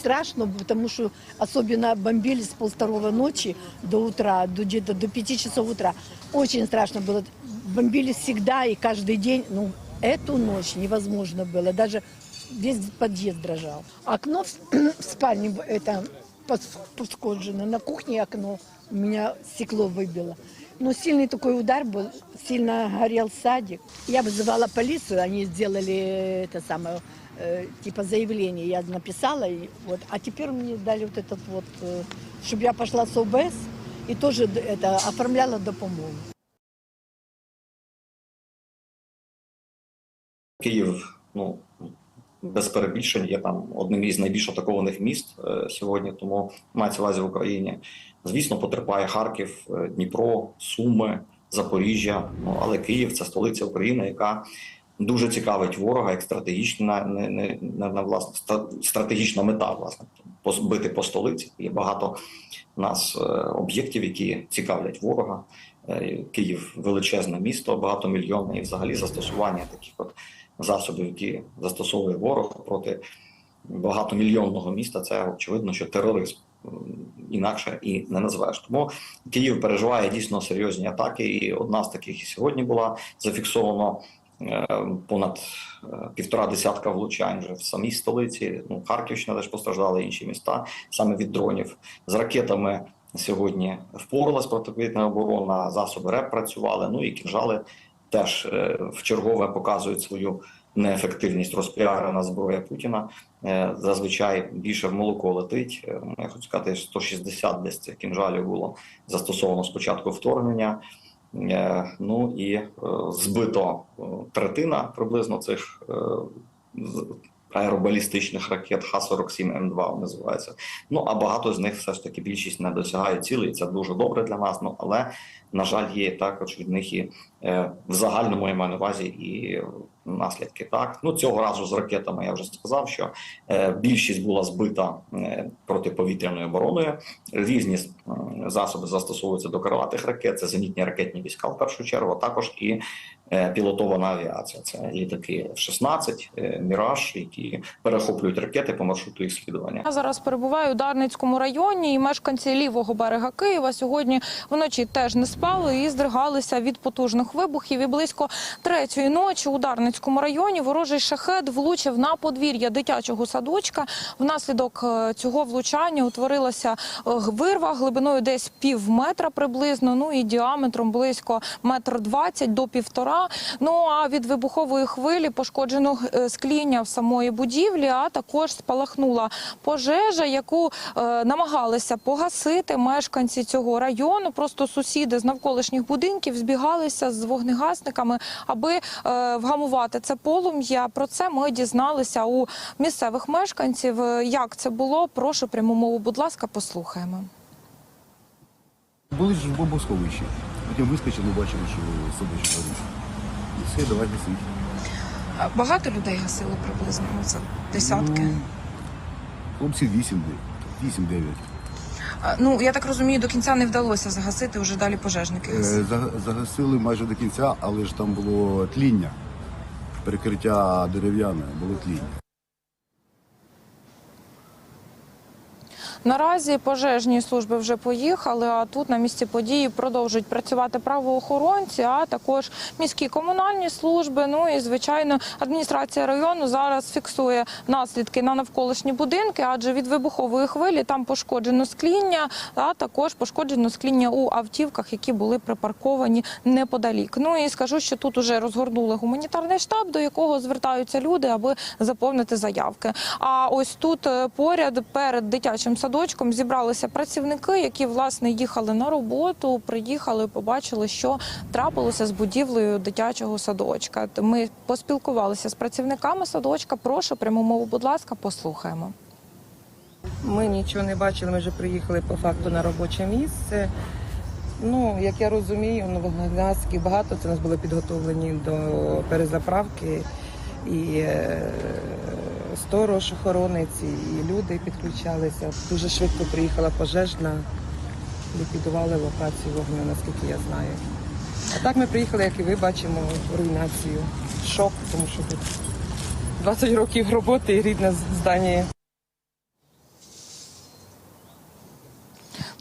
страшно, потому что особенно бомбили с полвторого ночи до утра, до где-то до пяти часов утра. Очень страшно было. Бомбили всегда и каждый день. Ну, эту ночь невозможно было. Даже весь подъезд дрожал. Окно в, в спальне это пос- пошкоджено. На кухне окно у меня стекло выбило. Но сильный такой удар был, сильно горел садик. Я вызывала полицию, они сделали это самое, э, типа заявление, я написала, и вот, а теперь мне дали вот этот вот, чтобы я пошла с ОБС и тоже д- это оформляла допомогу. Київ, ну без перебільшень, є там одним із найбільш атакованих міст е, сьогодні, тому мається увазі в Україні. Звісно, потерпає Харків, е, Дніпро, Суми, Запоріжжя. Ну але Київ це столиця України, яка дуже цікавить ворога, як стратегічна не, не, не, не, власне стратегічна мета, власне, бити по столиці. Є багато нас е, об'єктів, які цікавлять ворога. Київ величезне місто, багатомільйонне, і взагалі застосування таких от засобів, які застосовує ворог проти багатомільйонного міста, це очевидно, що тероризм інакше і не назвеш. Тому Київ переживає дійсно серйозні атаки, і одна з таких і сьогодні була зафіксовано. е, Понад е, півтора десятка влучань вже в самій столиці. Ну, Харківщина теж постраждали інші міста саме від дронів. З ракетами сьогодні впоралась протиповітряна оборона, засоби РЕП працювали. Ну і кінжали теж е, в чергове показують свою неефективність розпіарена зброя Путіна. Е, Зазвичай більше в молоко летить. Е, Я хочу сказати, 160 десь цих кінжалів було застосовано з початку вторгнення. Ну і збито третина приблизно цих аеробалістичних ракет Х-47М2 називається. Ну а багато з них все ж таки більшість не досягає цілей. і Це дуже добре для нас. Ну але на жаль, є також від них і е, в загальному я маю на увазі і наслідки. Так ну цього разу з ракетами я вже сказав, що е, більшість була збита е, протиповітряною обороною. Різні е, засоби застосовуються до крилатих ракет. Це зенітні ракетні війська в першу чергу, також і е, пілотована авіація. Це літаки F-16, е, Міраж, які перехоплюють ракети по маршруту їх слідування. Я зараз перебуваю у Дарницькому районі, і мешканці лівого берега Києва сьогодні вночі теж не спали і здригалися від потужних вибухів. І близько третьої ночі у Дарницькому районі ворожий шахет влучив на подвір'я дитячого садочка. Внаслідок е, цього влучання утворилася е, вирва глибиною десь пів метра приблизно. Ну і діаметром близько метр двадцять до півтора. Ну а від вибухової хвилі пошкоджено е, скління в самої будівлі, а також спалахнула пожежа, яку намагалися погасити мешканці цього району. Просто сусіди з навколишніх будинків збігалися з вогнегасниками, аби е, вгамувати це полум'я. Про це ми дізналися у місцевих мешканців. Е, Як це було? Прошу пряму мову. Будь ласка, послухаємо. Були ж в бомбосховищі. Потім вискочили, бачили, що садочок горить. І все, давай гасити. Багато людей гасили приблизно це Ну, хлопців 8 8-9. Ну я так розумію, до кінця не вдалося загасити. Вже далі пожежники Е, Загасили майже до кінця, але ж там було тління. Перекриття дерев'яне, було тління. Наразі пожежні служби вже поїхали. А тут на місці події продовжують працювати правоохоронці, а також міські комунальні служби. Ну і звичайно, адміністрація району зараз фіксує наслідки на навколишні будинки, адже від вибухової хвилі там пошкоджено скління, а також пошкоджено скління у автівках, які були припарковані неподалік. Ну і скажу, що тут уже розгорнули гуманітарний штаб, до якого звертаються люди, аби заповнити заявки. А ось тут е, поряд перед дитячим садочком зібралися працівники, які власне їхали на роботу, приїхали, побачили, що трапилося з будівлею дитячого садочка. Ми поспілкувалися з працівниками садочка. Прошу пряму мову, будь ласка, послухаємо. Ми нічого не бачили, ми вже приїхали по факту на робоче місце. Ну, як я розумію, новогнаських багато це нас були підготовлені до перезаправки. І е, сторож, охоронець, і люди підключалися. Дуже швидко приїхала пожежна, ліквідували локацію вогню, наскільки я знаю. А так ми приїхали, як і ви бачимо, руйнацію. Шок, тому що тут 20 років роботи і рідне здання.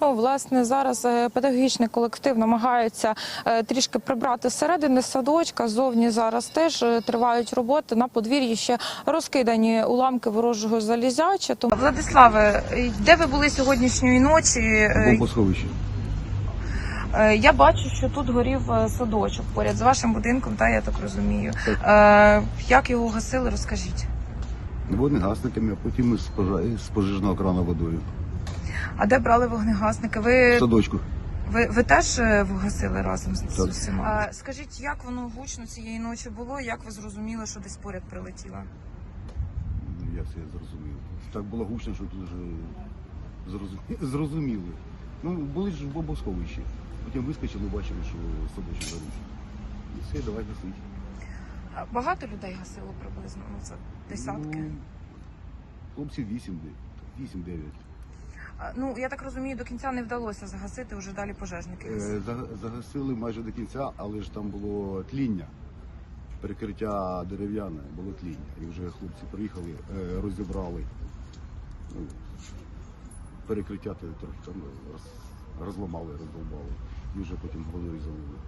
Ну, власне, зараз е, педагогічний колектив намагається е, трішки прибрати зсередини садочка. Зовні зараз теж е, тривають роботи. На подвір'ї ще розкидані уламки ворожого залізяча. Тому... Владиславе, де ви були сьогоднішньої ночі? Бомбосховище. Я бачу, що тут горів садочок поряд з вашим будинком, та я так розумію. Так. Як його гасили, розкажіть. Вогнегасниками, а потім з пожежного крана водою. А де брали вогнегасники? В Ви садочку. Ви, ви теж е, вгасили разом з, з Так. усіма? А, скажіть, як воно гучно цієї ночі було? Як ви зрозуміли, що десь поряд прилетіло? Ну, Я все зрозумів. Так було гучно, що тут вже зрозуміли. зрозуміли. Ну, були ж в бомбосховищі. Потім вискочили, бачили, що садочок горить. І все, давай гасить. А Багато людей гасило приблизно. Ну це десятки. Ну, хлопців 8, 8-9. Ну я так розумію, до кінця не вдалося загасити. Уже далі пожежники. Е, за- Загасили майже до кінця, але ж там було тління. Перекриття дерев'яне, було тління. І вже хлопці приїхали, е, розібрали. Ну, перекриття трохи там розламали, роздолбали. І вже потім водою залили.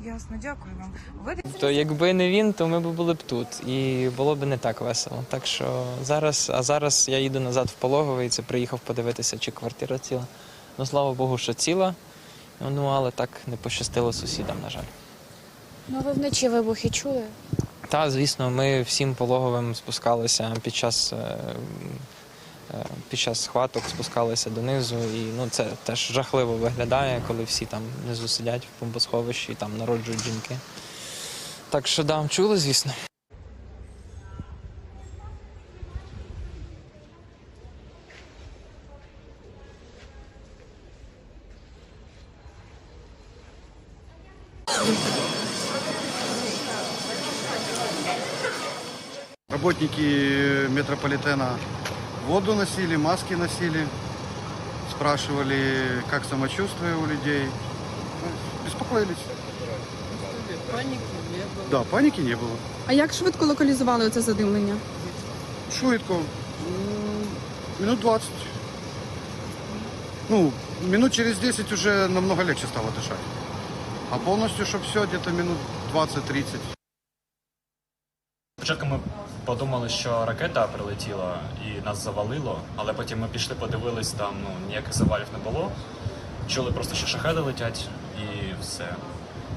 Ясно, дякую вам. Ви То якби не він, то ми б були б тут, і було б не так весело. Так що зараз, а зараз я їду назад в пологовий, це приїхав подивитися, чи квартира ціла. Ну слава Богу, що ціла. Ну але так не пощастило сусідам, на жаль. Ну, ви вночі вибухи чули? Та, звісно, ми всім пологовим спускалися під час, е, під час схваток, спускалися донизу. І ну, це теж жахливо виглядає, коли всі там внизу сидять в бомбосховищі і там народжують жінки. Так що да, чули, звісно. Работники метрополитена воду носили, маски носили, спрашивали, как самочувствие у людей. Ну, Беспокоились. Паники не было. Да, паники не было. А як швидко локалізували це задимлення? Швидко. М, Минут 20. Ну, минут через 10 уже намного легче стало дышать. А полностью, чтобы все, где-то минут 20-30. Спочатку ми подумали, що ракета прилетіла і нас завалило, але потім ми пішли, подивились, там ну, ніяких завалів не було. Чули просто, що шахеди летять і все.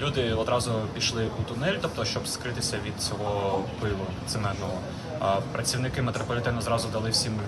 Люди одразу пішли у тунель, тобто, щоб скритися від цього пилу цементного. А працівники метрополітену зразу дали всім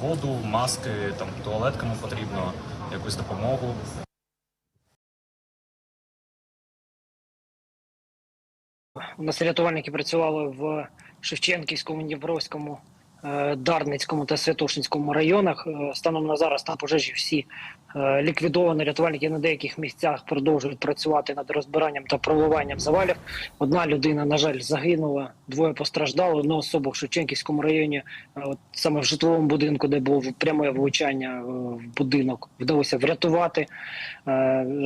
воду, маски, там туалет кому потрібно, якусь допомогу. У нас рятувальники працювали в Шевченківському, Дніпровському, е, Дарницькому та Святошинському районах. Е, Станом на зараз там пожежі всі е, ліквідовані. Рятувальники на деяких місцях продовжують працювати над розбиранням та проливанням завалів. Одна людина, на жаль, загинула, двоє постраждали. Одну особу в Шевченківському районі, саме в житловому будинку, де було пряме влучання в будинок, вдалося врятувати.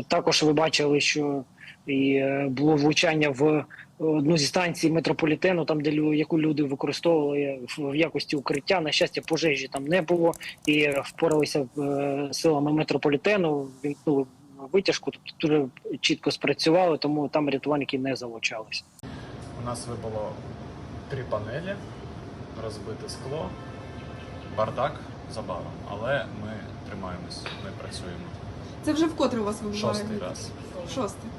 Також ви бачили, що і було влучання в одну зі станцій метрополітену, там де лю- яку люди використовували в, в якості укриття. На щастя, пожежі там не було і е, впоралися е, силами метрополітену. Вімкнули витяжку, тобто дуже чітко спрацювали, тому там рятувальники не залучалися. У нас випало три панелі, розбите скло, бардак забавом, але ми тримаємось, ми працюємо. Це вже вкотре у вас вибуває? Шостий раз. Шостий.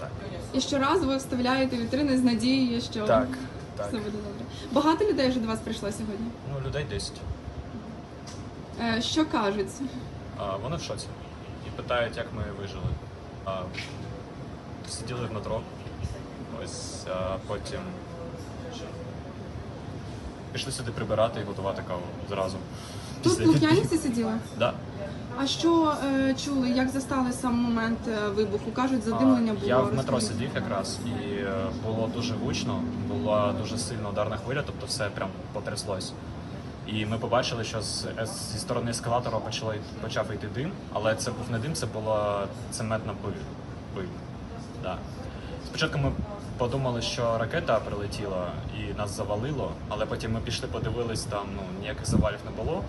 Так. І щоразу ви вставляєте вітрини з надією, що Так, так. все буде добре. Багато людей вже до вас прийшло сьогодні. Ну, людей 10. Е, що кажуть? А, вони в шоці. І питають, як ми вижили. А, сиділи в метро. Ось, а потім пішли сюди прибирати і готувати каву зразу. Тут в Лук'янівці сиділи? Да. А що е, чули, як застали сам момент е, вибуху? Кажуть, задимлення було. Я в метро розкажіть. сидів якраз і е, було дуже гучно, була дуже сильна ударна хвиля, тобто все прям потряслось. І ми побачили, що з, е, зі сторони ескалатора почало, почав йти дим, але це був не дим, це була цементна пиль. пиль. Да. Спочатку ми подумали, що ракета прилетіла і нас завалило, але потім ми пішли, подивились, там ну, ніяких завалів не було.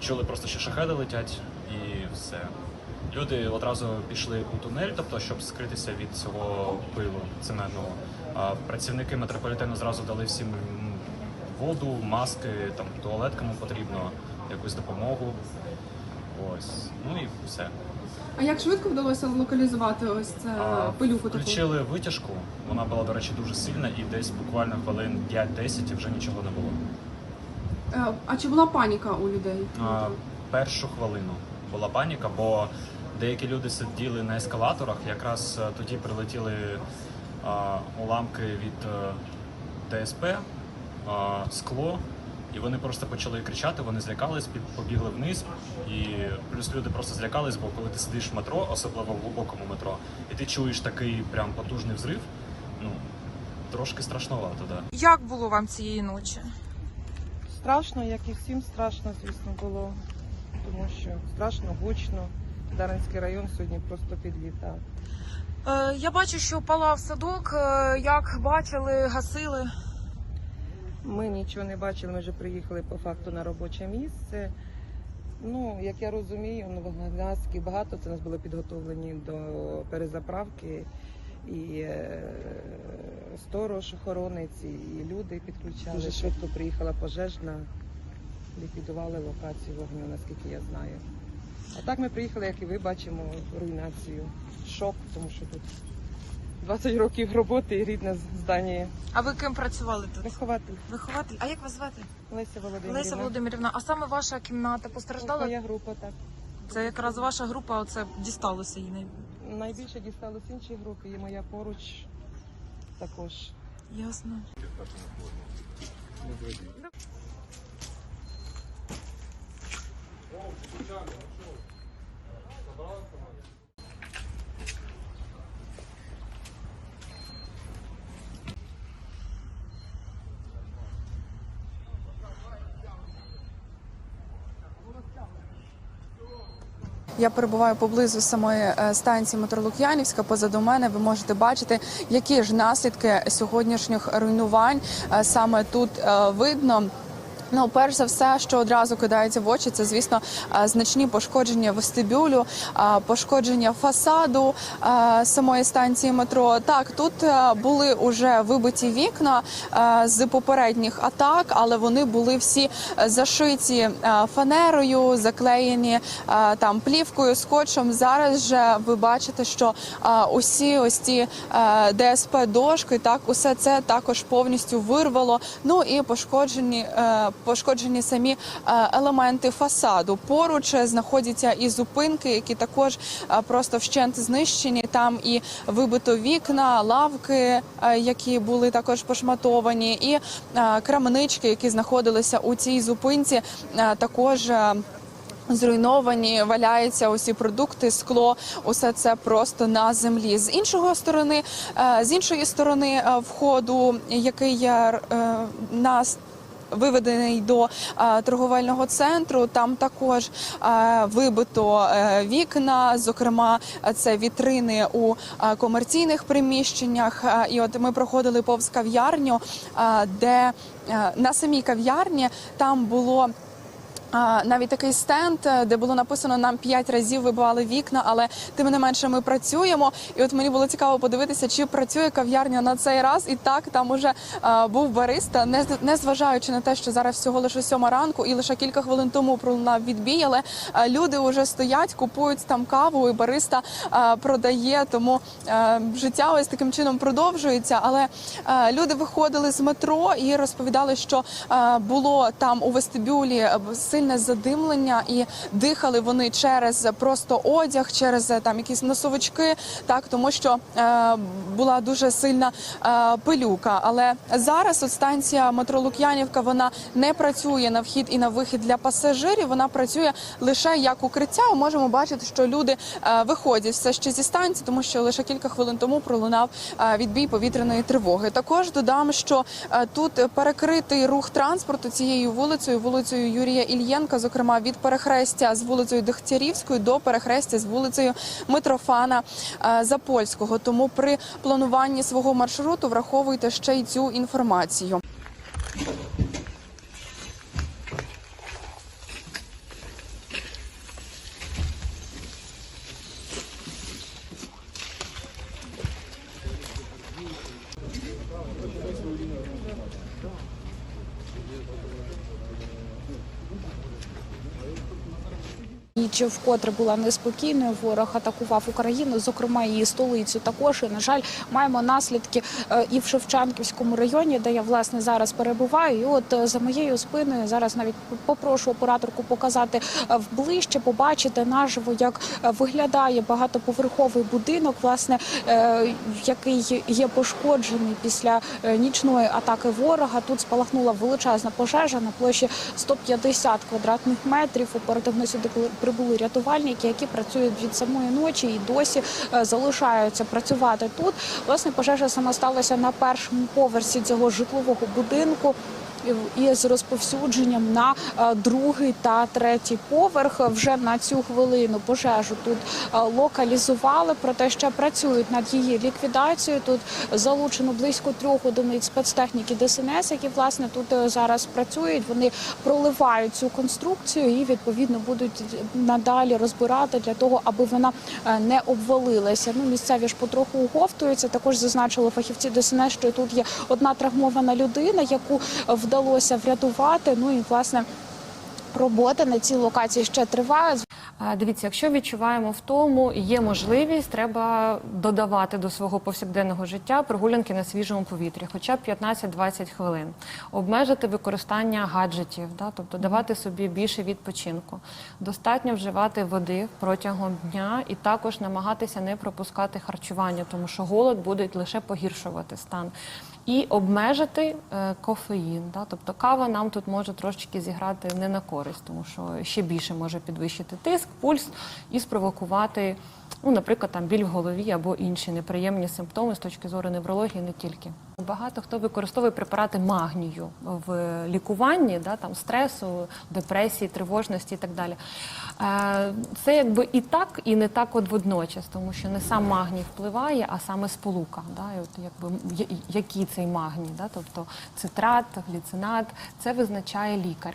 Чули просто, що шахеди летять, і все. Люди одразу пішли у тунель, тобто, щоб скритися від цього пилу цементного. А працівники метрополітену зразу дали всім воду, маски, там туалет кому потрібно, якусь допомогу. Ось, ну і все. А як швидко вдалося локалізувати ось це А, пилюку таку? Включили витяжку. Вона була, до речі, дуже сильна, і десь буквально хвилин 5-10 і вже нічого не було. Е, А чи була паніка у людей? А, першу хвилину була паніка, бо деякі люди сиділи на ескалаторах. Якраз е, тоді прилетіли а, уламки від е, ДСП, а, скло, і вони просто почали кричати, вони злякались, під- побігли вниз. І плюс люди просто злякались, бо коли ти сидиш в метро, особливо в глибокому метро, і ти чуєш такий прям потужний взрив, ну трошки страшновато, да. Як було вам цієї ночі? Страшно, як і всім страшно, звісно, було. Тому що страшно, гучно. Дарницький район сьогодні просто підлітав. Е, я бачу, що палав садок. Е, як бачили, гасили. Ми нічого не бачили, ми вже приїхали по факту на робоче місце. Ну, як я розумію, Новоглядський багато це нас було підготовлені до перезаправки. І е, сторож, охоронець, і люди підключали. Дуже швидко приїхала пожежна, ліквідували локацію вогню, наскільки я знаю. А так ми приїхали, як і ви бачимо, руйнацію. Шок, тому що тут 20 років роботи і рідне здання. А ви ким працювали тут? Вихователь Вихователь. А як вас звати? Леся Володимирівна. Леся Володимирівна. А саме ваша кімната постраждала? Моя група, так. Це якраз ваша група, оце дісталося їй. Найбільше дісталось інші групи, і моя поруч також. Ясно. Я перебуваю поблизу самої е, станції метро Лук'янівська. Позаду мене ви можете бачити, які ж наслідки сьогоднішніх руйнувань е, саме тут е, видно. Ну, перш за все, що одразу кидається в очі, це звісно е, значні пошкодження вестибюлю, е, пошкодження фасаду е, самої станції метро. Так, тут були уже вибиті вікна з попередніх атак, але вони були всі зашиті фанерою, заклеєні там плівкою, скотчем. Зараз же ви бачите, що усі ось ці ДСП дошки, так усе це також повністю вирвало. Ну і пошкоджені, пошкоджені самі е, елементи фасаду. Поруч е, знаходяться і зупинки, які також е, просто вщент знищені. Там і вибито вікна, лавки, які були також пошматовані, і крамнички, які знаходилися у цій зупинці, також. Зруйновані, валяються усі продукти, скло, усе це просто на землі. З іншого сторони, з іншої сторони входу, який на Виведений до е, торговельного центру, там також е, вибито е, вікна. Зокрема, це вітрини у комерційних приміщеннях. І от ми проходили повз кав'ярню, де на самій кав'ярні там було. Навіть такий стенд, е, де було написано нам п'ять разів вибивали вікна, але тим не менше ми працюємо. І от мені було цікаво подивитися, чи працює кав'ярня на цей раз. І так там уже а, був бариста, не, не зважаючи на те, що зараз всього лише сьома ранку, і лише кілька хвилин тому пролунав відбій. Але а, люди вже стоять, купують там каву, і бариста а, продає. Тому а, життя ось таким чином продовжується. Але а, люди виходили з метро і розповідали, що а, було там у вестибюлі е, сильне задимлення, і дихали вони через просто одяг, через е, там якісь носовички, так тому що е, була дуже сильна е, пилюка. Але зараз от станція метро Лук'янівка вона не працює на вхід і на вихід для пасажирів. Вона працює лише як укриття. Ми можемо бачити, що люди е, виходять все ще зі станції, тому що лише кілька хвилин тому пролунав е, відбій повітряної тривоги. Також додам, що е, тут перекритий рух транспорту цією вулицею, вулицею Юрія Ільєнка, зокрема від перехрестя з вулицею Дегтярівською до перехрестя з вулицею Митрофана е, Запольського. Тому при плануванні свого маршруту враховуйте ще й цю інформацію. Ніч вкотре була неспокійною. Ворог атакував Україну, зокрема її столицю. Також і на жаль, маємо наслідки е, і в Шевченківському районі, де я власне зараз перебуваю. І от е, за моєю спиною зараз навіть попрошу операторку показати е, вближче, побачити наживо, як виглядає багатоповерховий будинок, власне, який є пошкоджений після нічної атаки ворога. Тут спалахнула величезна пожежа на площі 150 квадратних метрів. Оперативно сюди прибули рятувальники, які працюють від самої ночі і досі е, залишаються працювати тут. Власне, пожежа сама сталася на першому поверсі цього житлового будинку. І з розповсюдженням на е, другий та третій поверх вже на цю хвилину пожежу тут е, локалізували, проте ще працюють над її ліквідацією. Тут залучено близько трьох одиниць спецтехніки ДСНС, які власне тут е, зараз працюють. Вони проливають цю конструкцію і відповідно будуть надалі розбирати для того, аби вона не обвалилася. Ну місцеві ж потроху оговтуються. Також зазначили фахівці ДСНС, що тут є одна травмована людина, яку вдалося врятувати. Ну і власне. Робота на цій локації ще триває. Дивіться, якщо відчуваємо втому, є можливість, треба додавати до свого повсякденного життя прогулянки на свіжому повітрі, хоча б 15-20 хвилин, обмежити використання гаджетів, да, тобто давати собі більше відпочинку. Достатньо вживати води протягом дня і також намагатися не пропускати харчування, тому що голод буде лише погіршувати стан. І обмежити е, кофеїн. Да? Тобто кава нам тут може трошечки зіграти не на користь, тому що ще більше може підвищити тиск, пульс і спровокувати, ну, наприклад, там біль в голові або інші неприємні симптоми з точки зору неврології, не тільки. Багато хто використовує препарати магнію в лікуванні, да, там стресу, депресії, тривожності і так далі. Е, Це якби і так, і не так от водночас, тому що не сам магній впливає, а саме сполука. Да, і от якби який цей магній, да, тобто цитрат, гліцинат, це визначає лікар.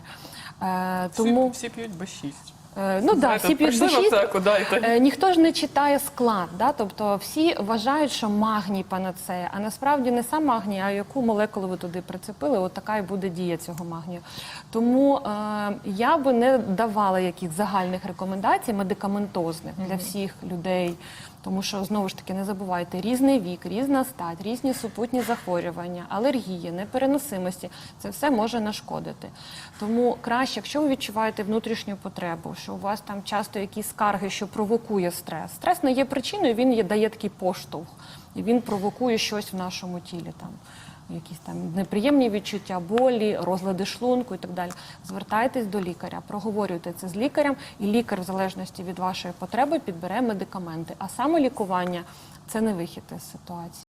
Е, Тому Всі, всі п'ють Б6. Е, Ну да, Знаєте, всі п'ють прийшли в B6. аптеку, дайте. Е, Ніхто ж не читає склад, да? тобто всі вважають, що магній панацея, а насправді не сам магній, а яку молекулу ви туди прицепили, от така і буде дія цього магнію. Тому е, я би не давала якихось загальних рекомендацій медикаментозних для всіх людей. Тому що знову ж таки не забувайте різний вік, різна стать, різні супутні захворювання, алергії, непереносимості це все може нашкодити. Тому краще, якщо ви відчуваєте внутрішню потребу, що у вас там часто якісь скарги, що провокує стрес. Стрес не є причиною, він є, дає такий поштовх, і він провокує щось в нашому тілі там. Якісь там неприємні відчуття, болі, розлади шлунку і так далі. Звертайтесь до лікаря, проговорюйте це з лікарем, і лікар, в залежності від вашої потреби, підбере медикаменти. А саме лікування це не вихід із ситуації.